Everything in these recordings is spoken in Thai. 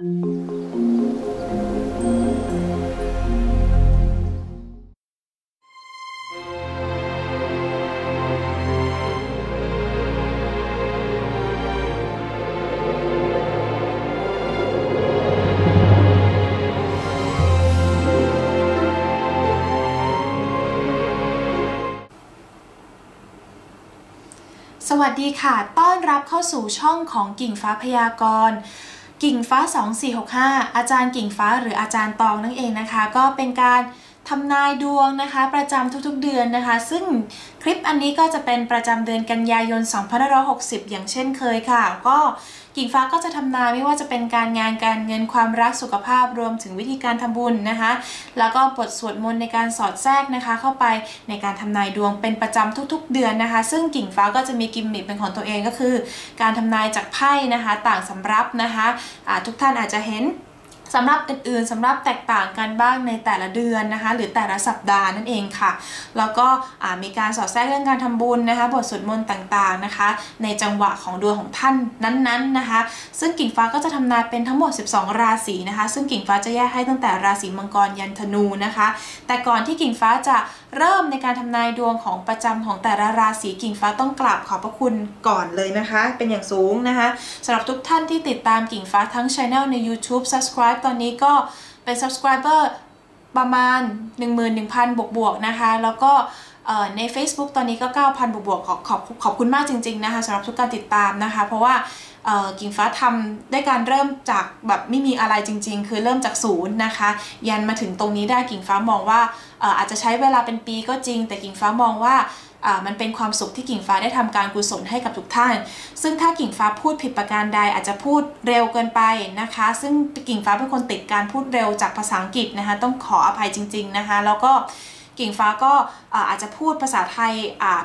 สวัสดีค่ะ ต้อนรับเข้าสู่ช่องของกิ่งฟ้าพยากรณ์ กิ่งฟ้า 2465 อาจารย์กิ่งฟ้าหรืออาจารย์ตองนั่นเองนะคะ ก็เป็นการ ทำนายดวงนะคะ ประจำทุกๆเดือนนะคะ ซึ่งคลิปอันนี้ก็จะเป็นประจำเดือนกันยายน 2560 อย่างเช่นเคยค่ะ ก็กิ่งฟ้าก็จะทำนายไม่ว่าจะเป็นการงานการเงินความรักสุขภาพรวมถึงวิธีการทำบุญนะคะ แล้วก็บทสวดมนต์ในการสอดแทรกนะคะ เข้าไปในการทำนายดวงเป็นประจำทุกๆ เดือนนะคะ ซึ่งกิ่งฟ้าก็จะมีกิมมิคเป็นของตัวเองก็คือ การทำนายจากไพ่นะคะ ต่างสำรับนะคะะทุกท่านอาจจะเห็น สำหรับอื่นๆสำหรับแตกต่างกันบ้างในแต่ละเดือนนะคะ หรือแต่ละสัปดาห์นั่นเองค่ะ แล้วก็มีการสอดแทรกเรื่องการทำบุญนะคะ บทสวดมนต์ต่างๆนะคะ ในจังหวะของดวงของท่านนั้นๆนะคะ ซึ่งกิ่งฟ้าก็จะทำนายเป็นทั้งหมด 12 ราศีนะคะ ซึ่งกิ่งฟ้าจะแยกให้ตั้งแต่ราศีมังกรยันธนูนะคะ แต่ก่อนที่กิ่งฟ้าจะเริ่มในการทำนายดวงของประจำของแต่ละราศีกิ่งฟ้าต้องกราบขอบพระคุณก่อนเลยนะคะ เป็นอย่างสูงนะคะสำหรับทุกท่านที่ติดตามกิ่งฟ้าทั้งช anel ใน YouTube subscribe ตอนนี้ก็เป็น subscriber ประมาณ 11,000 บวกบวกนะคะ แล้วก็ใน Facebook ตอนนี้ก็ 9,000 บวกบวกขอบขอบขอบคุณมากจริงๆนะคะสำหรับทุกการติดตามนะคะ เพราะว่ากิ่งฟ้าทำได้การเริ่มจากแบบไม่มีอะไรจริง ๆ คือเริ่มจากศูนย์นะคะ ยันมาถึงตรงนี้ได้กิ่งฟ้ามองว่าอาจจะใช้เวลาเป็นปีก็จริง แต่กิ่งฟ้ามองว่า มันเป็นความสุขที่กิ่งฟ้าได้ทำการกุศลให้กับทุกท่าน ซึ่งถ้ากิ่งฟ้าพูดผิดประการใดอาจจะพูดเร็วเกินไปนะคะ ซึ่งกิ่งฟ้าเป็นคนติดการพูดเร็วจากภาษาอังกฤษนะคะ ต้องขออภัยจริง ๆนะคะ แล้วก็ กิ่งฟ้าก็อาจจะพูดภาษาไทย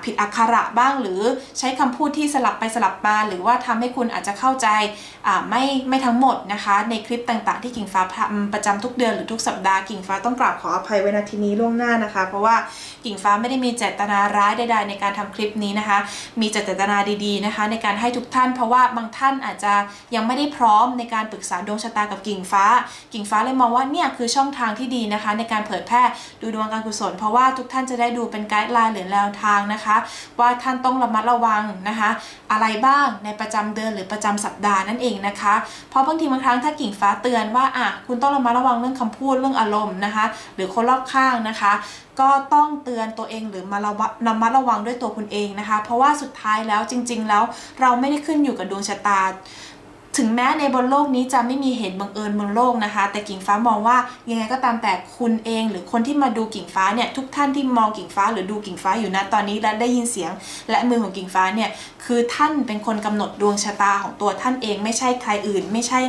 ผิดอักขระบ้าง หรือใช้คำพูดที่สลับไปสลับมาหรือว่าทำให้คุณอาจจะเข้าใจไม่ไม่ทั้งหมดนะคะ ในคลิปต่างๆที่กิ่งฟ้าทำประจำทุกเดือนหรือทุกสัปดาห์กิ่งฟ้าต้องกราบขออภัยไว้ณทีนี้ล่วงหน้านะคะ เพราะว่ากิ่งฟ้าไม่ได้มีเจตนาร้ายใดๆในการทำคลิปนี้นะคะ มีเจตนาดีๆนะคะ ในการให้ทุกท่าน เพราะว่าบางท่านอาจจะยังไม่ได้พร้อมในการปรึกษาดวงชะตากับกิ่งฟ้า กิ่งฟ้าเลยมองว่าเนี่ยคือช่องทางที่ดีนะคะ ในการเผยแพร่ดูดวงการกุศลเพราะว่าทุกท่านจะได้ดูเป็นไกด์ไลน์หรือแนวทางนะคะ ว่าท่านต้องระมัดระวังนะคะ อะไรบ้างในประจำเดือนหรือประจำสัปดาห์นั่นเองนะคะ เพราะบางทีบางครั้งถ้ากิ่งฟ้าเตือนว่าอะคุณต้องระมัดระวังเรื่องคำพูดเรื่องอารมณ์นะคะ หรือคนรอบข้างนะคะ ก็ต้องเตือนตัวเองหรือมาระระมัดระวังด้วยตัวคุณเองนะคะ เพราะว่าสุดท้ายแล้วจริง ๆ แล้วเราไม่ได้ขึ้นอยู่กับดวงชะตา ถึงแม้ในบนโลกนี้จะไม่มีเหตุบังเอิญบนโลกนะคะ แต่กิ่งฟ้ามองว่ายังไงก็ตามแต่คุณเอง หรือคนที่มาดูกิ่งฟ้าเนี่ยทุกท่านที่มองกิ่งฟ้าหรือดูกิ่งฟ้าอยู่นะตอนนี้และได้ยินเสียง และมือของกิ่งฟ้าเนี่ยคือท่านเป็นคนกำหนดดวงชะตาของตัวท่านเองไม่ใช่ใครอื่น ไม่ใช่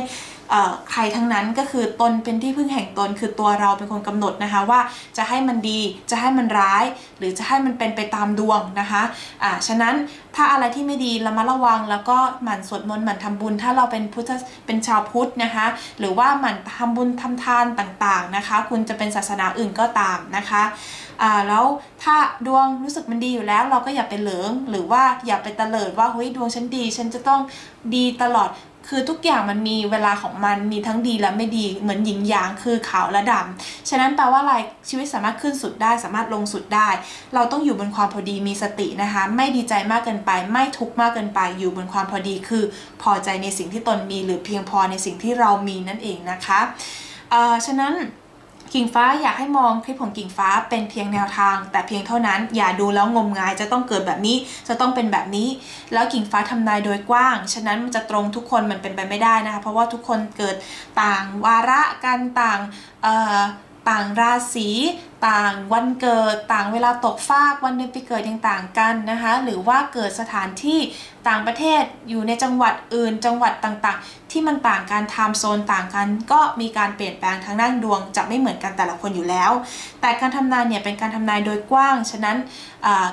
ใครทั้งนั้นก็คือตนเป็นที่พึ่งแห่งตน คือตัวเราเป็นคนกำหนดนะคะว่าจะให้มันดีจะให้มันร้าย หรือจะให้มันเป็นไปตามดวงนะคะอ่าฉะนั้นถ้าอะไรที่ไม่ดีเรามาระวัง แล้วก็หมั่นสวดมนต์หมั่นทำบุญ ถ้าเราเป็นพุทธเป็นชาวพุทธนะคะ หรือว่าหมั่นทำบุญทำทานต่างๆนะคะ คุณจะเป็นศาสนาอื่นก็ตามนะคะอ่าแล้วถ้าดวงรู้สึกมันดีอยู่แล้ว เราก็อย่าไปเหลิง หรือว่าอย่าไปตะเลิดว่าเฮ้ยดวงฉันดี ฉันจะต้องดีตลอด คือทุกอย่างมันมีเวลาของมันมีทั้งดีและไม่ดีเหมือนหยิงหยางคือขาวและดำฉะนั้นแปลว่าอะไรชีวิตสามารถขึ้นสุดได้ สามารถลงสุดได้ เราต้องอยู่บนความพอดีมีสตินะคะ ไม่ดีใจมากเกินไป ไม่ทุกข์มากเกินไป อยู่บนความพอดีคือ พอใจในสิ่งที่ตนมี หรือเพียงพอในสิ่งที่เรามีนั่นเองนะคะฉะนั้น กิ่งฟ้าอยากให้มองคลิปของกิ่งฟ้าเป็นเพียงแนวทาง แต่เพียงเท่านั้นอย่าดูแล้วงมงายจะต้องเกิดแบบนี้จะต้องเป็นแบบนี้ แล้วกิ่งฟ้าทำนายโดยกว้าง ฉะนั้นมันจะตรงทุกคนมันเป็นไปไม่ได้นะคะเพราะว่าทุกคนเกิดต่างวาระกันต่างต่างราศีต่างวันเกิดต่างเวลาตกฟากวันเดือนปีเกิดยังต่างกันนะคะหรือว่าเกิดสถานที่ต่างประเทศอยู่ในจังหวัดอื่นจังหวัดต่างๆ ที่มันต่างกันไทม์โซนต่างกัน ก็มีการเปลี่ยนแปลงทางด้านดวง จะไม่เหมือนกันแต่ละคนอยู่แล้ว แต่การทำนายเนี่ยเป็นการทำนายโดยกว้าง ฉะนั้น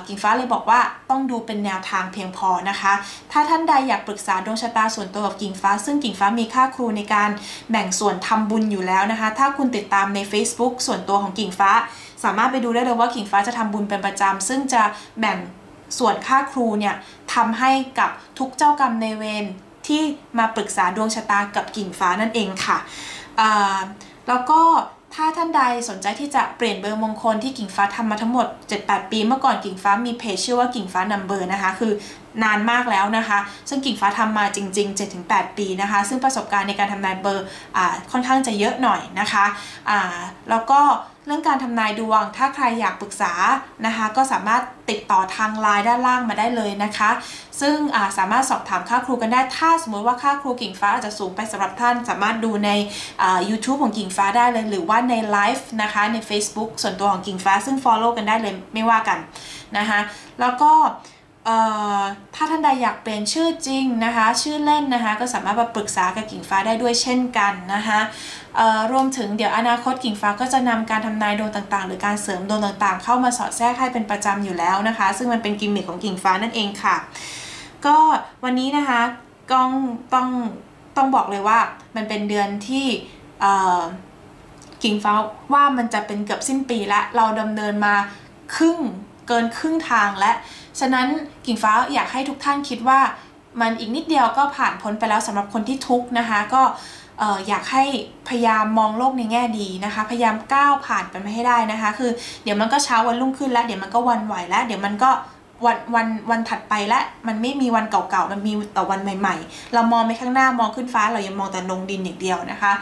กิ่งฟ้าเลยบอกว่าต้องดูเป็นแนวทางเพียงพอนะคะ ถ้าท่านใดอยากปรึกษาดวงชะตาส่วนตัวกับกิ่งฟ้า ซึ่งกิ่งฟ้ามีค่าครูในการแบ่งส่วนทำบุญอยู่แล้วนะคะ ถ้าคุณติดตามใน Facebook ส่วนตัวของกิ่งฟ้า สามารถไปดูได้เลยว่าขิงฟ้าจะทำบุญเป็นประจำซึ่งจะแบ่งส่วนค่าครูเนี่ยทำให้กับทุกเจ้ากรรมในเวร ที่มาปรึกษาดวงชะตากับกิ่งฟ้านั่นเองค่ะแล้วก็ถ้าท่านใดสนใจที่จะเปลี่ยนเบอร์มงคลที่กิ่งฟ้าทำมาทั้งหมด 7-8 ปีเมื่อก่อนกิ่งฟ้ามีเพจชื่อว่ากิ่งฟ้านัมเบอร์นะคะ คือนานมากแล้วนะคะ ซึ่งกิ่งฟ้าทำมาจริง ๆ 7-8 ปีนะคะ ซึ่งประสบการณ์ในการทำนายเบอร์อค่อนข้างจะเยอะหน่อยนะคะะแล้วก็ เรื่องการทำนายดวง ถ้าใครอยากปรึกษานะคะ ก็สามารถติดต่อทางไลน์ด้านล่างมาได้เลยนะคะ ซึ่งสามารถสอบถามค่าครูกันได้ ถ้าสมมติว่าค่าครูกิ่งฟ้าอาจจะสูงไปสำหรับท่าน สามารถดูใน YouTube ของกิ่งฟ้าได้เลย หรือว่าในไลฟ์นะคะ ใน Facebook ส่วนตัวของกิ่งฟ้า ซึ่ง Follow กันได้เลยไม่ว่ากันนะคะ แล้วก็ ถ้าท่านใดอยากเปลี่ยนชื่อจริงนะคะ ชื่อเล่นนะคะ ก็สามารถมาปรึกษากับกิ่งฟ้าได้ด้วยเช่นกันนะคะรวมถึงเดี๋ยวอนาคตกิ่งฟ้าก็จะนำการทำนายดวงต่างๆ หรือการเสริมดวงต่างๆ เข้ามาสอดแทรกให้เป็นประจำอยู่แล้วนะคะ ซึ่งมันเป็นกิมมิคของกิ่งฟ้านั่นเองค่ะ ก็วันนี้นะคะก้องต้องต้องบอกเลยว่ามันเป็นเดือนที่กิ่งฟ้าว่ามันจะเป็นเกือบสิ้นปีแล้วเราดำเนินมาครึ่งเกินครึ่งทางและ ฉะนั้นกิ่งฟ้าอยากให้ทุกท่านคิดว่ามันอีกนิดเดียวก็ผ่านพ้นไปแล้วสำหรับคนที่ทุกข์นะคะก็อยากให้พยายามมองโลกในแง่ดีนะคะ พยายามก้าวผ่านไปไม่ให้ได้นะคะ คือเดี๋ยวมันก็เช้าวันรุ่งขึ้นแล้ว เดี๋ยวมันก็วันไหวแล้ว เดี๋ยวมันก็วันวันวันถัดไปและมันไม่มีวันเก่าๆ มันมีแต่วันใหม่ ๆ เรามองไปข้างหน้า มองขึ้นฟ้า เรายังมองแต่ลงดินอย่างเดียวนะคะ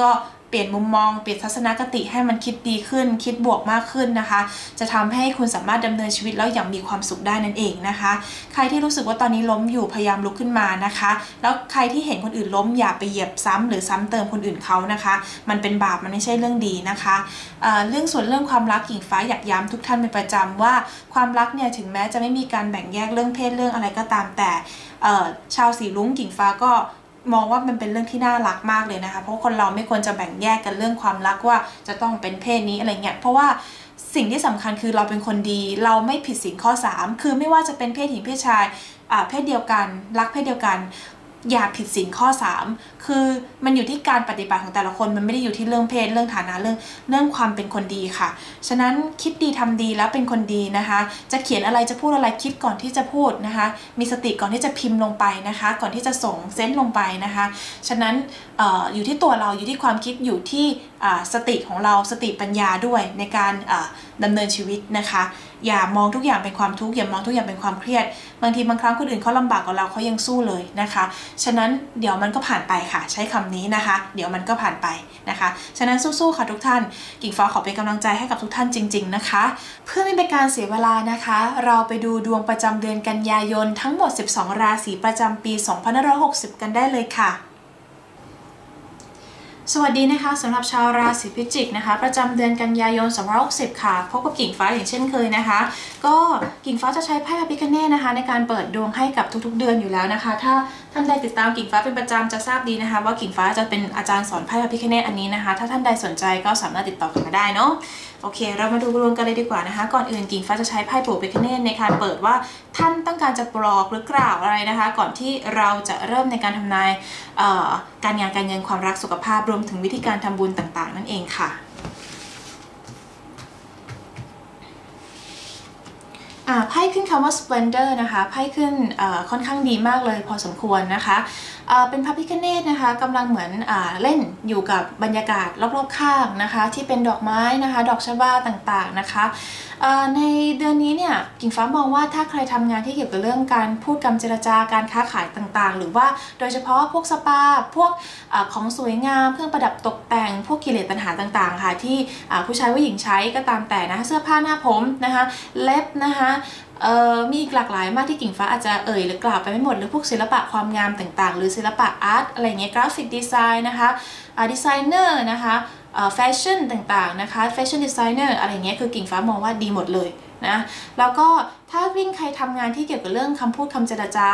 ก็ เปลี่ยนมุมมอง เปลี่ยนทัศนคติให้มันคิดดีขึ้น คิดบวกมากขึ้นนะคะ จะทำให้คุณสามารถดำเนินชีวิตแล้วอย่างมีความสุขได้นั่นเองนะคะ ใครที่รู้สึกว่าตอนนี้ล้มอยู่พยายามลุกขึ้นมานะคะ แล้วใครที่เห็นคนอื่นล้มอย่าไปเหยียบซ้ำหรือซ้ำเติมคนอื่นเขานะคะ มันเป็นบาปมันไม่ใช่เรื่องดีนะคะเเรื่องส่วนเรื่องความรักกิ่งฟ้าอยากย้ำทุกท่านเป็นประจำว่าความรักเนี่ยถึงแม้จะไม่มีการแบ่งแยกเรื่องเพศเรื่องอะไรก็ตามแต่ชาวสีลุ้งกิ่งฟ้าก็ มองว่ามันเป็นเรื่องที่น่ารักมากเลยนะคะ เพราะคนเราไม่ควรจะแบ่งแยกกันเรื่องความรักว่าจะต้องเป็นเพศนี้อะไรเงี้ยเพราะว่าสิ่งที่สำคัญคือเราเป็นคนดี เราไม่ผิดสิ่งข้อ 3 คือไม่ว่าจะเป็นเพศหญิงเพศชายเพศเดียวกัน รักเพศเดียวกัน อย่าผิดศีลข้อ 3 คือมันอยู่ที่การปฏิบัติของแต่ละคน มันไม่ได้อยู่ที่เรื่องเพศเรื่องฐานะเรื่องเรื่องความเป็นคนดีค่ะ ฉะนั้นคิดดีทำดีแล้วเป็นคนดีนะคะ จะเขียนอะไรจะพูดอะไรคิดก่อนที่จะพูดนะคะ มีสติก่อนที่จะพิมพ์ลงไปนะคะ ก่อนที่จะส่งเซนต์ลงไปนะคะ ฉะนั้นออยู่ที่ตัวเราอยู่ที่ความคิดอยู่ที่สติของเราสติปัญญาด้วยในการ ดำเนินชีวิตนะคะ อย่ามองทุกอย่างเป็นความทุกข์อย่ามองทุกอย่างเป็นความเครียด บางทีบางครั้งคนอื่นเขาลำบากกว่าเราเขายังสู้เลยนะคะ ฉะนั้นเดี๋ยวมันก็ผ่านไปค่ะ ใช้คำนี้นะคะ เดี๋ยวมันก็ผ่านไปนะคะ ฉะนั้นสู้ๆค่ะทุกท่าน กิ่งฟ้าขอเป็นกำลังใจให้กับทุกท่านจริง ๆนะคะ เพื่อไม่เป็นการเสียเวลานะคะ เราไปดูดวงประจำเดือนกันยายนทั้งหมด 12 ราศีประจำปี 2560 กันได้เลยค่ะ สวัสดีนะคะสำหรับชาวราศีพิจิกนะคะ ประจำเดือนกันยายน2560ค่ะพบกับกิ่งฟ้าอย่างเช่นเคยนะคะ ก็กิ่งฟ้าจะใช้ไพ่พาพิคเน่นะคะ ในการเปิดดวงให้กับทุกๆเดือนอยู่แล้วนะคะ ถ้าท่านใดติดตามกิ่งฟ้าเป็นประจำจะทราบดีนะคะ ว่ากิ่งฟ้าจะเป็นอาจารย์สอนไพ่พาพิคเน่อันนี้นะคะ ถ้าท่านใดสนใจก็สามารถติดต่อกันมาได้เนาะโอเค เรามาดูรวมกันเลยดีกว่านะคะ ก่อนอื่นกิ่งฟ้าจะใช้ไพ่ปู่พิคเน่ในการเปิดว่าท่านต้องการจะปลอกหรือกล่าวอะไรนะคะ ก่อนที่เราจะเริ่มในการทำนายการงานการเงินความรักสุขภาพรวมถึงวิธีการทำบุญต่างๆ นั่นเองค่ะ ไพ่ขึ้นคำว่า splendor นะคะไพ่ขึ้นค่อนข้างดีมากเลยพอสมควรนะคะ เป็นพระพิคเนตนะคะกำลังเหมือนอเล่นอยู่กับบรรยากาศรอบๆข้างนะคะ ที่เป็นดอกไม้นะคะ ดอกชบาต่างๆนะคะในเดือนนี้เนี่ยกิ่งฟ้ามองว่าถ้าใครทำงานที่เกี่ยวกับเรื่องการพูดกรรมเจรจาการค้าขายต่างๆ หรือว่าโดยเฉพาะพวกสปาพวกอของสวยงามเครื่องประดับตกแต่ง พวกกิเลสปัญหาต่างๆ ค่ะที่ผู้ชายผู้หญิงใช้ก็ตามแต่นะเสื้อผ้าหน้าผมนะคะเล็บนะคะ มีอีกหลากหลายมากที่กิ่งฟ้าอาจจะเอ่ยหรือกล่าวไปไม่หมดหรือพวกศิลปะความงามต่างๆ หรือศิลปะอาร์ตอะไรเงี้ยกราฟิกดีไซน์นะคะดีไซเนอร์นะคะแฟชั่นต่างๆนะคะแฟชั่นดีไซเนอร์อะไรเงี้ยคือกิ่งฟ้ามองว่าดีหมดเลยนะแล้วก็ ถ้าวิ่งใครทำงานที่เกี่ยวกับเรื่องคำพูดคำเจรจา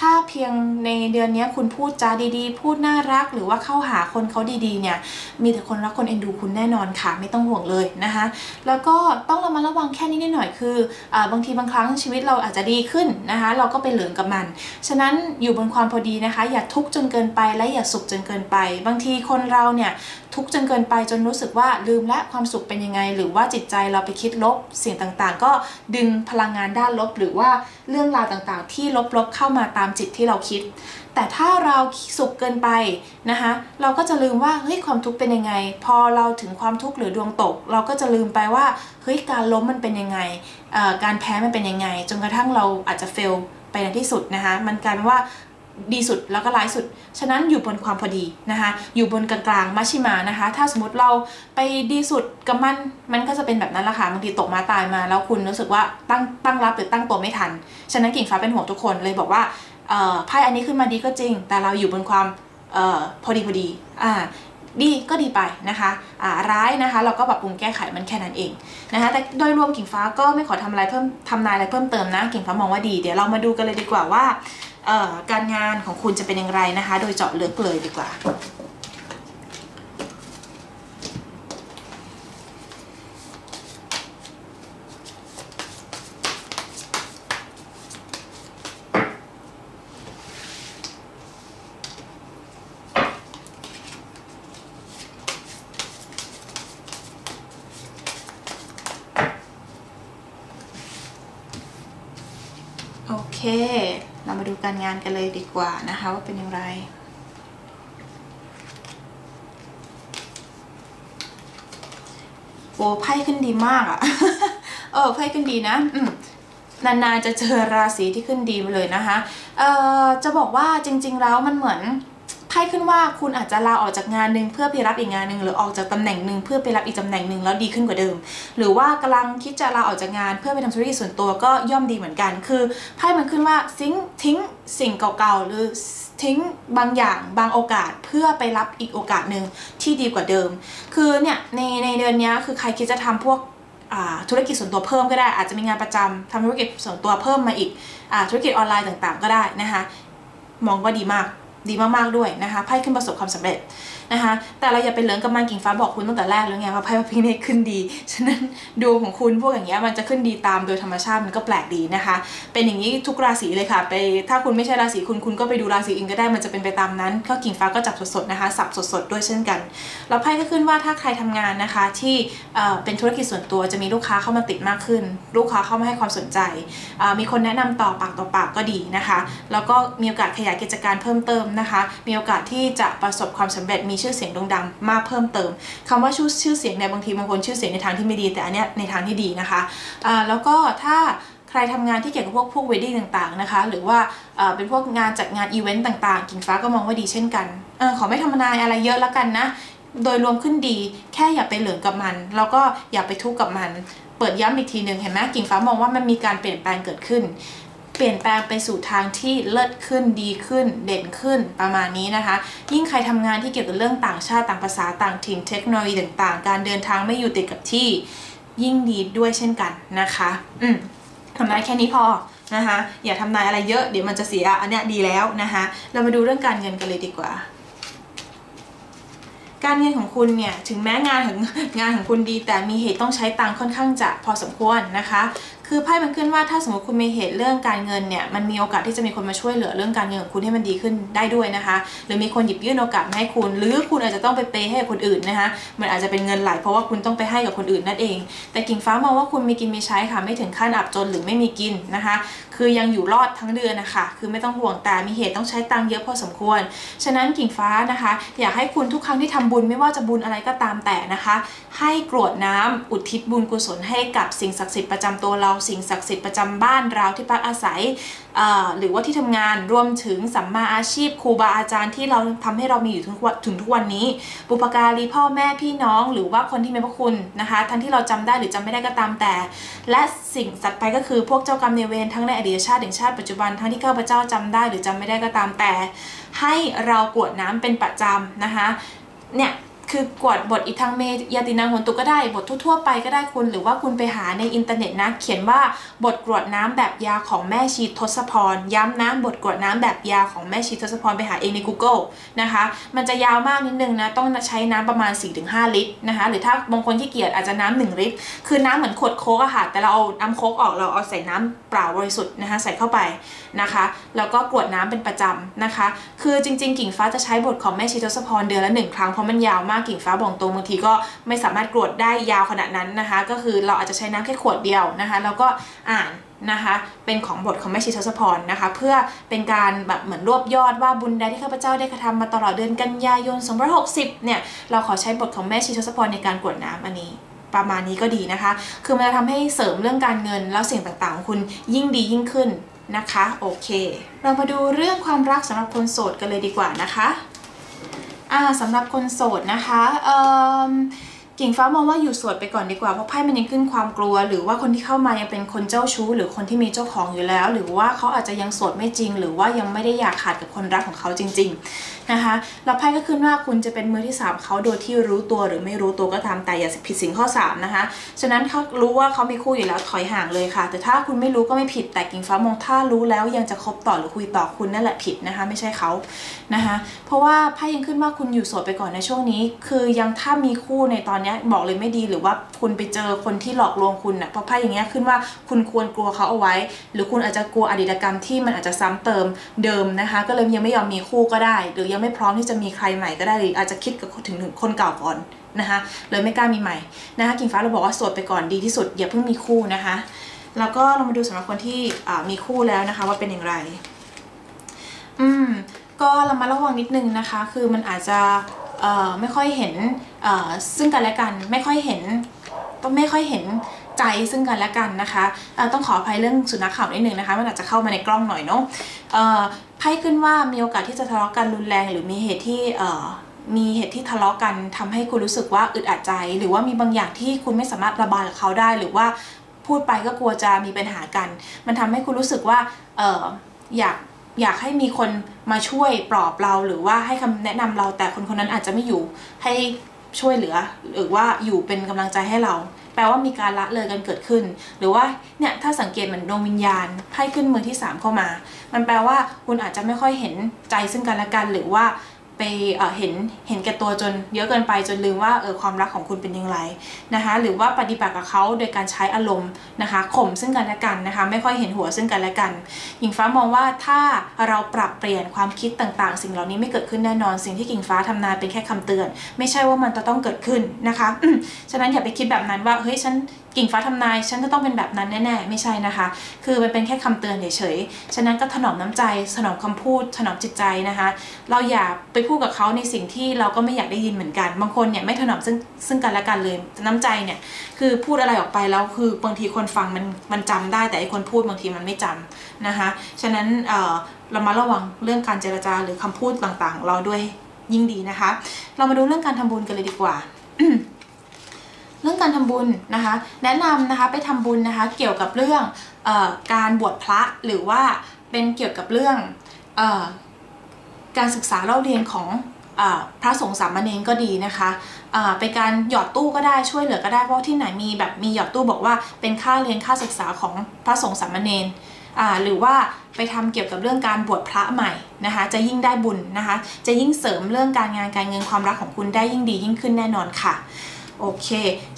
ถ้าเพียงในเดือนนี้คุณพูดจาดีๆ พูดน่ารัก หรือว่าเข้าหาคนเขาดีๆ เนี่ย มีแต่คนรักคนเอ็นดูคุณแน่นอนค่ะ ไม่ต้องห่วงเลยนะคะ แล้วก็ต้องระมัดระวังแค่นี้นิดหน่อยคืออบางทีบางครั้งชีวิตเราอาจจะดีขึ้นนะคะ เราก็ไปเหลืองกับมัน ฉะนั้นอยู่บนความพอดีนะคะ อย่าทุกข์จนเกินไปและอย่าสุขจนเกินไป บางทีคนเราเนี่ยทุกข์จนเกินไปจนรู้สึกว่าลืมและความสุขเป็นยังไง หรือว่าจิตใจเราไปคิดลบสิ่งต่างๆ ก็ดึงพลังงานด้านลบ หรือว่าเรื่องราวต่างๆ ที่ลบๆเข้ามาตามจิตที่เราคิด แต่ถ้าเราสุขเกินไปนะคะเราก็จะลืมว่าเฮ้ยความทุกข์เป็นยังไง พอเราถึงความทุกข์หรือดวงตก เราก็จะลืมไปว่าเฮ้ยการล้มมันเป็นยังไงการแพ้มันเป็นยังไง จนกระทั่งเราอาจจะเฟลไปในที่สุดนะคะมันกลายเป็นว่า ดีสุดแล้วก็ร้ายสุด ฉะนั้นอยู่บนความพอดีนะคะ อยู่บนกลางๆมัชชิมานะคะ ถ้าสมมติเราไปดีสุดกับมัน มันก็จะเป็นแบบนั้นละค่ะบางทีตกมาตายมา แล้วคุณรู้สึกว่าตั้งตั้งรับหรือตั้งตัวไม่ทัน ฉะนั้นกิ่งฟ้าเป็นห่วงทุกคนเลยบอกว่าไพ่อันนี้ขึ้นมาดีก็จริง แต่เราอยู่บนความออพอดีพอดีอ่าดีก็ดีไปนะคะอ่าร้ายนะคะ เราก็ปรับปรุงแก้ไขมันแค่นั้นเองนะคะแต่โดยรวมกิ่งฟ้าก็ไม่ขอทำอะไรเพิ่มทำนายอะไรเพิ่มเติมนะกิ่งฟ้ามองว่าดี เดี๋ยวเรามาดูกันเลยดีกว่าว่า การงานของคุณจะเป็นอย่างไรนะคะ โดยเจาะลึกเลยดีกว่าโอเค เรามาดูการงานกันเลยดีกว่านะคะว่าเป็นอย่างไรโอ้ไพ่ขึ้นดีมากอะ่ะ เออไพ่ขึ้นดีนะนานๆจะเจอราศีที่ขึ้นดีไปเลยนะคะ เอ่อจะบอกว่าจริง ๆ แล้วมันเหมือน ไพ่ขึ้นว่าคุณอาจจะลาออกจากงานหนึ่งเพื่อไปรับอีกงานหนึ่งหรือออกจากตำแหน่งหนึ่งเพื่อไปรับอีกตำแหน่งหนึ่งแล้วดีขึ้นกว่าเดิม หรือว่ากำลังคิดจะลาออกจากงานเพื่อไปทำธุรกิจส่วนตัวก็ย่อมดีเหมือนกัน คือไพ่มันขึ้นว่าทิ้งทิ้งสิ่งเก่าๆหรือทิ้งบางอย่างบางโอกาสเพื่อไปรับอีกโอกาสหนึ่งที่ดีกว่าเดิม คือเนี่ยในในเดือนนี้คือใครคิดจะทำพวกธุรกิจส่วนตัวเพิ่มก็ได้ อาจจะมีงานประจำทำธุรกิจส่วนตัวเพิ่มมาอีกอธุรกิจออนไลน์ต่างๆ ก็ได้นะคะมองว่าดีมาก ดีมากๆด้วยนะคะไพ่ขึ้นประสบความสำเร็จ นะคะแต่เราอย่าไปเหลืองกับมันกิ่งฟ้าบอกคุณตั้งแต่แรกแล้วไงว่าไพ่พระพิเนตขึ้นดี ฉะนั้นดวงของคุณพวกอย่างเงี้ยมันจะขึ้นดีตามโดยธรรมชาติมันก็แปลกดีนะคะ เป็นอย่างนี้ทุกราศีเลยค่ะ ไปถ้าคุณไม่ใช่ราศีคุณคุณก็ไปดูราศีอื่นก็ได้มันจะเป็นไปตามนั้นก็กิ่งฟ้าก็จับสดๆนะคะสับสดๆด้วยเช่นกันแล้วไพ่ก็ขึ้นว่าถ้าใครทำงานนะคะที่เป็นธุรกิจส่วนตัวจะมีลูกค้าเข้ามาติดมากขึ้น ลูกค้าเข้ามาให้ความสนใจ มีคนแนะนำต่อปากต่อปากก็ดีนะคะ แล้วก็มีโอกาสขยายกิจการเพิ่มเติมนะคะ มีโอกาสที่จะประสบความสำเร็จมีชื่อเสียงโด่งดังมากเพิ่มเติมคำว่าชื่อชื่อเสียงเนี่ยบางทีบางคนชื่อเสียงในทางที่ไม่ดี แต่อันเนี้ยในทางที่ดีนะคะะแล้วก็ถ้าใครทำงานที่เกี่ยวกับพวกพวกเวดดิ้งต่างๆนะคะหรือว่าเป็นพวกงานจัดงานอีเวนต์ต่างๆกิ่งฟ้าก็มองว่าดีเช่นกันอขอไม่ทำนายอะไรเยอะแล้วกันนะโดยรวมขึ้นดีแค่อย่าไปเหลืองกับมัน แล้วก็อย่าไปทุกข์กับมัน เปิดย้ำอีกทีหนึ่งเห็นไหมกิ่งฟ้ามองว่ามันมีการเปลี่ยนแปลงเกิดขึ้น เปลี่ยนแปลงไปสู่ทางที่เลิศขึ้นดีขึ้น เด่นขึ้นประมาณนี้นะคะ ยิ่งใครทำงานที่เกี่ยวกับเรื่องต่างชาติต่างภาษาต่างถิ่นเทคโนโลยีต่างๆ การเดินทางไม่อยู่ติดกับที่ยิ่งดีด้วยเช่นกันนะคะ อืมทำนายแค่นี้พอนะคะ อย่าทำนายอะไรเยอะเดี๋ยวมันจะเสียอันเนี้ยดีแล้วนะคะ เรามาดูเรื่องการเงินกันเลยดีกว่า การเงินของคุณเนี่ยถึงแม้งานของงานของคุณดี แต่มีเหตุต้องใช้ตังค่อนข้างจะพอสมควรนะคะ คือไพ่มันขึ้นว่าถ้าสมมติคุณมีเหตุเรื่องการเงินเนี่ยมันมีโอกาสที่จะมีคนมาช่วยเหลือเรื่องการเงินของคุณให้มันดีขึ้นได้ด้วยนะคะ หรือมีคนหยิบยื่นโอกาสมาให้คุณ หรือคุณอาจจะต้องไปเปย์ให้คนอื่นนะคะมันอาจจะเป็นเงินไหลเพราะว่าคุณต้องไปให้กับคนอื่นนั่นเอง แต่กิ่งฟ้ามองว่าคุณมีกินมีใช้ค่ะไม่ถึงขั้นอับจนหรือไม่มีกินนะคะ คือยังอยู่รอดทั้งเดือนนะคะ คือไม่ต้องห่วงแต่มีเหตุต้องใช้ตังค์เยอะพอสมควร ฉะนั้นกิ่งฟ้านะคะ อยากให้คุณทุกครั้งที่ทำบุญไม่ว่าจะบุญอะไรก็ตามแต่นะคะ ให้กรวดน้ำอุทิศบุญกุศลให้กับสิ่งศักดิ์สิทธิ์ประจำตัวเราสิ่งศักดิ์สิทธิ์ประจำบ้านเราที่พักอาศัยหรือว่าที่ทำงานรวมถึงสัมมาอาชีพครูบาอาจารย์ที่เราทำให้เรามีอยู่ถึงถึงทุกวันนี้ บุปการีพ่อแม่พี่น้อง หรือว่าคนที่มีพระคุณนะคะ ทั้งที่เราจำได้หรือจำไม่ได้ก็ตามแต่ และสิ่งสัตว์ไปก็คือพวกเจ้ากรรมเนเวรทั้งในอดีตชาติถึงชาติปัจจุบันทั้งที่ข้าพเจ้าจำได้หรือจำไม่ได้ก็ตามแต่ ให้เรากวดน้ำเป็นประจำนะคะเนี่ย คือกวดบทอิทังเมยาตินางหนตุก็ได้ บททั่วๆไปก็ได้คุณ หรือว่าคุณไปหาในอินเทอร์เน็ตนะ เขียนว่าบทกรวดน้ำแบบยาของแม่ชีทศพร ย้ำนะบทกรวดน้ำแบบยาของแม่ชีทศพรไปหาเองใน Google นะคะ มันจะยาวมากนิดนึงนะ ต้องใช้น้ำประมาณ 4-5 ลิตรนะคะ หรือถ้าบางคนที่เกียจอาจจะน้ำหนึ่งลิตร คือน้ำเหมือนขวดโค้กอะค่ะ แต่เราเอาน้ำโค้กออกเราเอาใส่น้ำเปล่าบริสุทธิ์นะคะใส่เข้าไปนะคะ แล้วก็กรวดน้ำเป็นประจำนะคะ คือจริง ๆ กิ่งฟ้าจะใช้บทของแม่ชีทศพรเดือนละหนึ่งครั้งเพราะมันยาวมากากกิ่งฟ้าบอกตรงบางทีก็ไม่สามารถกรวดได้ยาวขนาดนั้นนะคะ ก็คือเราอาจจะใช้น้ำแค่ขวดเดียวนะคะแล้วก็อ่านนะคะเป็นของบทของแม่ชีทศพรนะคะ เพื่อเป็นการแบบเหมือนรวบยอดว่าบุญใดที่ข้าพเจ้าได้กระทำมาตลอดเดือนกันยายน2560เนี่ยเราขอใช้บทของแม่ชีทศพรในการกรวดน้ำอันนี้ประมาณนี้ก็ดีนะคะ คือมันจะทำให้เสริมเรื่องการเงินแล้วสิ่งต่างๆของคุณยิ่งดียิ่งขึ้นนะคะ โอเค เรามาดูเรื่องความรักสำหรับคนโสดกันเลยดีกว่านะคะ สำหรับคนโสดนะคะเอ่อ กิ่งฟ้ามองว่าอยู่โสดไปก่อนดีกว่าเพราะไพ่มันยังขึ้นความกลัว หรือว่าคนที่เข้ามายังเป็นคนเจ้าชู้ หรือคนที่มีเจ้าของอยู่แล้ว หรือว่าเขาอาจจะยังโสดไม่จริง หรือว่ายังไม่ได้อยากขาดกับคนรักของเขาจริง ๆนะคะแล้วไพ่ก็ขึ้นว่าคุณจะเป็นมือที่3เขาโดยที่รู้ตัวหรือไม่รู้ตัวก็ตามแต่อย่าผิดสิ่งข้อ3นะคะฉะนั้นเขารู้ว่าเขามีคู่อยู่แล้วถอยห่างเลยค่ะ แต่ถ้าคุณไม่รู้ก็ไม่ผิดแต่กิ่งฟ้ามองถ้ารู้แล้วยังจะคบต่อหรือคุยต่อคุณนั่นแหละผิดนะคะ ไม่ใช่เขานะคะเพราะว่าไพ่ยังขึ้นว่าคุณอยู่โสดไปก่อนในช่วงนี้ คือยังถ้ามีคู่ในตอนนี้บอกเลยไม่ดีหรือว่าคุณไปเจอคนที่หลอกลวงคุณนะ่ะเพราะไพ่อย่างเงี้ยขึ้นว่าคุณควรกลัวเขาเอาไว้ หรือคุณอาจจะกลัวอดีตกรรมที่มันอาจจะซ้ำเติมเดิมนะคะ ก็เลยยังไม่ยอมมีคู่ก็ได้ หรือยังไม่พร้อมที่จะมีใครใหม่ก็ได้หรืออาจจะคิดกับถึงถึงคนเก่าก่อนนะคะเลยไม่กล้ามีใหม่นะคะกิ่งฟ้าเราบอกว่าโสดไปก่อนดีที่สุดอย่าเพิ่งมีคู่นะคะ แล้วก็เรามาดูสำหรับคนที่มีคู่แล้วนะคะ ว่าเป็นอย่างไร อืมก็เรามาระวังนิดนึงนะคะ คือมันอาจจะ ไม่ค่อยเห็นซึ่งกันและกัน ไม่ค่อยเห็นต้องไม่ค่อยเห็นใจซึ่งกันและกันนะคะต้องขออภัยเรื่องสุนัขข่าวนิดนึงนะคะ มันอาจจะเข้ามาในกล้องหน่อยเนาะไพ่ขึ้นว่ามีโอกาสที่จะทะเลาะกันรุนแรง หรือมีเหตุที่มีเหตุที่ทะเลาะกันทำให้คุณรู้สึกว่าอึดอัดใจ หรือว่ามีบางอย่างที่คุณไม่สามารถระบายกับเขาได้ หรือว่าพูดไปก็กลัวจะมีปัญหากัน มันทำให้คุณรู้สึกว่าอออยาก อยากให้มีคนมาช่วยปลอบเราหรือว่าให้คำแนะนำเราแต่คนคนนั้นอาจจะไม่อยู่ให้ช่วยเหลือ หรือว่าอยู่เป็นกำลังใจให้เรา แปลว่ามีการละเลยกันเกิดขึ้น หรือว่าเนี่ยถ้าสังเกตเหมือนดวงวิญญาณไพ่ขึ้นมือที่ 3 เข้ามา มันแปลว่าคุณอาจจะไม่ค่อยเห็นใจซึ่งกันและกันหรือว่า ไปเเห็นเห็นแก่ตัวจนเยอะเกินไปจนลืมว่าเออความรักของคุณเป็นยังไงนะคะ หรือว่าปฏิบัติกับเขาโดยการใช้อารมณ์นะคะข่มซึ่งกันและกันนะคะ ไม่ค่อยเห็นหัวซึ่งกันและกัน หญิงฟ้ามองว่าถ้าเราปรับเปลี่ยนความคิดต่างๆ สิ่งเหล่านี้ไม่เกิดขึ้นแน่นอน สิ่งที่กิ่งฟ้าทำนายเป็นแค่คำเตือน ไม่ใช่ว่ามันจะต้องเกิดขึ้นนะคะฉะนั้นอย่าไปคิดแบบนั้นว่าเฮ้ยฉัน กิ่งฟ้าทำนาย ฉันจะต้องเป็นแบบนั้นแน่ๆ ไม่ใช่นะคะ คือมันเป็นแค่คำเตือนเฉยๆ ฉะนั้นก็ถนอมน้ำใจ ถนอมคำพูด ถนอมจิตใจนะคะ เราอย่าไปพูดกับเขาในสิ่งที่เราก็ไม่อยากได้ยินเหมือนกัน บางคนเนี่ยไม่ถนอมซึ่งซึ่งกันและกันเลย น้ำใจเนี่ยคือพูดอะไรออกไปแล้วคือบางทีคนฟังมันมันจำได้แต่ไอคนพูดบางทีมันไม่จำนะคะ ฉะนั้นเเรามาระวังเรื่องการเจรจาหรือคำพูดต่างๆ เราด้วยยิ่งดีนะคะ เรามาดูเรื่องการทำบุญกันเลยดีกว่า รื่องการทำบุญนะคะ แนะนำนะคะไปทำบุญนะคะเกี่ยวกับเรื่องออการบวชพระหรือว่าเป็นเกี่ยวกับเรื่องออการศึกษาเล่าเรียนของอพระสงฆ์สามเณรก็ดีนะคะเป็นการหยอดตู้ก็ได้ช่วยเหลือก็ได้เพราะที่ไหนมีแบบมีหยอดตู้บอกว่าเป็นค่าเรียนค่าศึกษาของพระสงฆ์สามเณรหรือว่าไปทำเกี่ยวกับเรื่องการบวชพระใหม่นะคะ จะยิ่งได้บุญนะคะ จะยิ่งเสริมเรื่องการงานการเงินความรักของคุณได้ยิ่งดียิ่งขึ้นแน่นอนค่ะ โอเค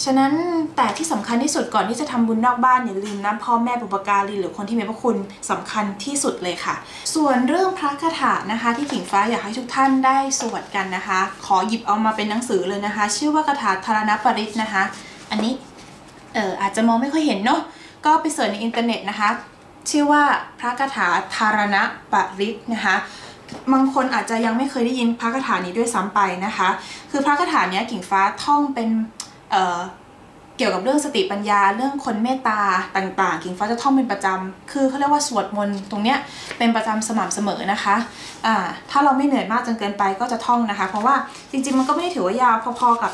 ฉะนั้นแต่ที่สำคัญที่สุดก่อนที่จะทำบุญนอกบ้านอย่าลืมนะพ่อแม่บุปการีหรือคนที่มีพระคุณสำคัญที่สุดเลยค่ะ ส่วนเรื่องพระคาถานะคะ ที่ขิงฟ้าอยากให้ทุกท่านได้สวดกันนะคะ ขอหยิบเอามาเป็นหนังสือเลยนะคะ ชื่อว่าคาถาธารณปริศนะคะ อันนี้เอออาจจะมองไม่ค่อยเห็นเนาะก็ไปเสิร์ชในอินเทอร์เน็ตนะคะ ชื่อว่าพระคาถาธารณปริศนะคะ บางคนอาจจะยังไม่เคยได้ยินพระคาถานี้ด้วยซ้ำไปนะคะ คือพระคาถานี้กิ่งฟ้าท่องเป็น เกี่ยวกับเรื่องสติปัญญาเรื่องคนเมตตาต่างๆกิ่งฟ้าจะท่องเป็นประจำคือเขาเรียกว่าสวดมนต์ตรงเนี้ยเป็นประจำสม่ำเสมอนะคะะถ้าเราไม่เหนื่อยมากจนเกินไปก็จะท่องนะคะ เพราะว่าจริงๆมันก็ไม่ได้ถือว่ายาวพอๆกับ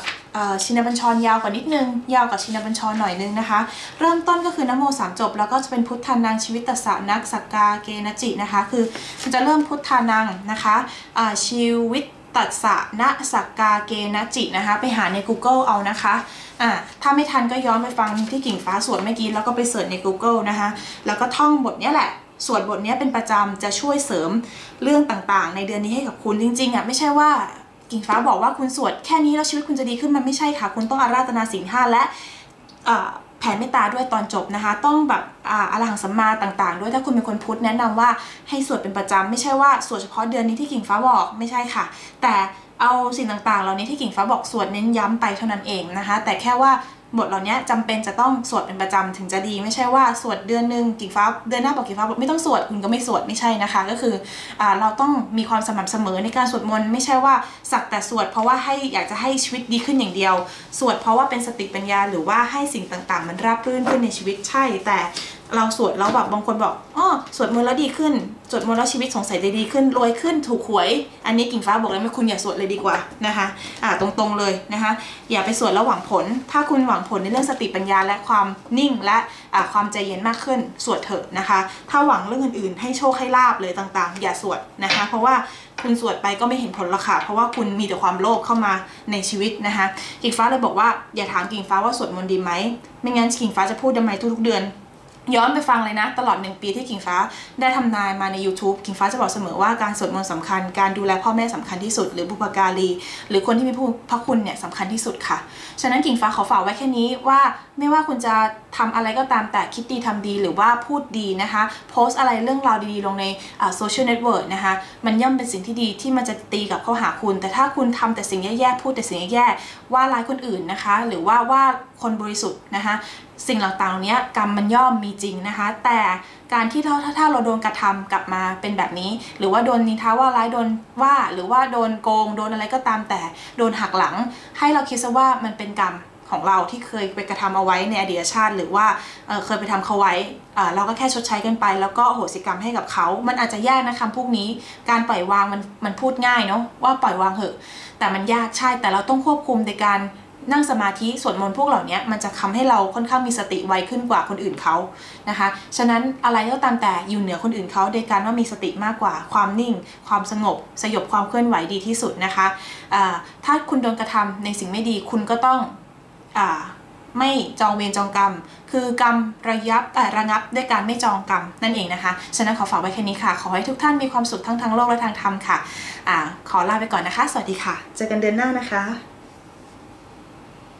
ชินบัญชรยาวกว่านิดนึง ยาวกว่าชินบัญชรหน่อยนึงนะคะ เริ่มต้นก็คือนโมสามจบ แล้วก็จะเป็นพุทธานังชีวิตตสานักสักกาเกณจินะคะ คือมันจะเริ่มพุทธานังนะคะชีวิต ตัดสะณสักกาเกณจินะคะ ไปหาใน Google เอานะคะอ่าถ้าไม่ทันก็ย้อนไปฟังที่กิ่งฟ้าสวดเมื่อกี้แล้วก็ไปเสิร์ชใน Google นะคะ แล้วก็ท่องบทนี้แหละสวดบทนี้เป็นประจำจะช่วยเสริมเรื่องต่างๆ ในเดือนนี้ให้กับคุณจริงๆอะไม่ใช่ว่ากิ่งฟ้าบอกว่าคุณสวดแค่นี้แล้วชีวิตคุณจะดีขึ้นมันไม่ใช่ค่ะ คุณต้องอาราธนาสิ่งห้าและแผ่เมตตาด้วยตอนจบนะคะ ต้องแบบอาอรหังสัมมาต่างๆ ด้วยถ้าคุณเป็นคนพุทธแนะนำว่าให้สวดเป็นประจำไม่ใช่ว่าสวดเฉพาะเดือนนี้ที่กิ่งฟ้าบอกไม่ใช่ค่ะ แต่เอาสิ่งต่างๆ เหล่านี้ที่กิ่งฟ้าบอกสวดเน้นย้ำไปเท่านั้นเองนะคะ แต่แค่ว่า บทเหล่านี้จำเป็นจะต้องสวดเป็นประจำถึงจะดี ไม่ใช่ว่าสวดเดือนหนึ่งกิ่ฟ้าเดือนหน้าบอกกิ่ฟ้าบอกไม่ต้องสวดคุณก็ไม่สวดไม่ใช่นะคะ ก็คืออเราต้องมีความสม่ำเสมอในการสวดมนต์ไม่ใช่ว่าสักแต่สวดเพราะว่าให้อยากจะให้ชีวิตดีขึ้นอย่างเดียว สวดเพราะว่าเป็นสติปัญญาหรือว่าให้สิ่งต่างๆ มันราบรื่นขึ้นในชีวิตใช่ แต่ เราสวดแล้วแบบบางคนบอกอ๋อสวดมนต์แล้วดีขึ้น สวดมนต์แล้วชีวิตสงสัยจะดีขึ้นรวยขึ้นถูกหวย อันนี้กิ่งฟ้าบอกเลยไม่คุณอย่าสวดเลยดีกว่านะคะอ่าตรงๆเลยนะคะ อย่าไปสวดแล้วหวังผล ถ้าคุณหวังผลในเรื่องสติปัญญาและความนิ่งและอ่าความใจเย็นมากขึ้นสวดเถอะนะคะ ถ้าหวังเรื่องอื่นๆ ให้โชคให้ลาบเลยต่างๆ อย่าสวดนะคะ เพราะว่าคุณสวดไปก็ไม่เห็นผลละค่ะ เพราะว่าคุณมีแต่ความโลภเข้ามาในชีวิตนะคะกิ่งฟ้าเลยบอกว่าอย่าถามกิ่งฟ้าว่าสวดมนต์ดีไหมไม่งั้นกิ่งฟ้าจะพูดทำไมทุกๆเดือน ย้อนไปฟังเลยนะ ตลอดหนึ่งปีที่กิ่งฟ้าได้ทำนายมาใน YouTube กิ่งฟ้าจะบอกเสมอว่าการสวดมนต์สำคัญ การดูแลพ่อแม่สำคัญที่สุด หรือบุพการี หรือคนที่มีผู้พระคุณเนี่ยสำคัญที่สุดค่ะ ฉะนั้นกิ่งฟ้าขอฝากไว้แค่นี้ว่าไม่ว่าคุณจะทำอะไรก็ตามแต่คิดดีทำดีหรือว่าพูดดีนะคะ โพสอะไรเรื่องราวดีๆ ลงในโซเชียลเน็ตเวิร์กนะคะ มันย่อมเป็นสิ่งที่ดีที่มันจะตีกับเข้าหาคุณ แต่ถ้าคุณทำแต่สิ่งแย่ๆพูดแต่สิ่งแย่ๆว่าร้ายคนอื่นนะคะ หรือว่าว่าคนบริสุทธิ์นะคะสิ่งต่างๆเหล่านี้กรรมมันย่อมมีจริงนะคะ แต่การที่ถ้าถ้าเราโดนกระทำกลับมาเป็นแบบนี้ หรือว่าโดนนินทาว่าร้ายโดนว่าหรือว่าโดนโกง โดนอะไรก็ตามแต่โดนหักหลัง ให้เราคิดซะว่ามันเป็นกรรมของเราที่เคยไปกระทำเอาไว้ในอดีตชาติ หรือว่าเเคยไปทำเขาไว้เราก็แค่ชดใช้กันไป แล้วก็โหสิกรรมให้กับเขา มันอาจจะยากนะคำพวกนี้ การปล่อยวางมันมันพูดง่ายเนาะว่าปล่อยวางเหอะ แต่มันยากใช่แต่เราต้องควบคุมในการ นั่งสมาธิสวดมนต์พวกเหล่านี้มันจะทำให้เราค่อนข้างมีสติไวขึ้นกว่าคนอื่นเขานะคะ ฉะนั้นอะไรก็ตามแต่อยู่เหนือคนอื่นเขาโดยการว่ามีสติมากกว่าความนิ่ง ความสงบ สยบความเคลื่อนไหวดีที่สุดนะคะะถ้าคุณโดนกระทำในสิ่งไม่ดีคุณก็ต้องอไม่จองเวรจองกรรม คือกรรมระยับระงับด้วยการไม่จองกรรมนั่นเองนะคะ ฉะนั้นขอฝากไว้แค่นี้ค่ะ ขอให้ทุกท่านมีความสุขทั้งทางโลกและทางธรรมค่ะอะขอลาไปก่อนนะคะ สวัสดีค่ะ เจอกันเดือนหน้านะคะ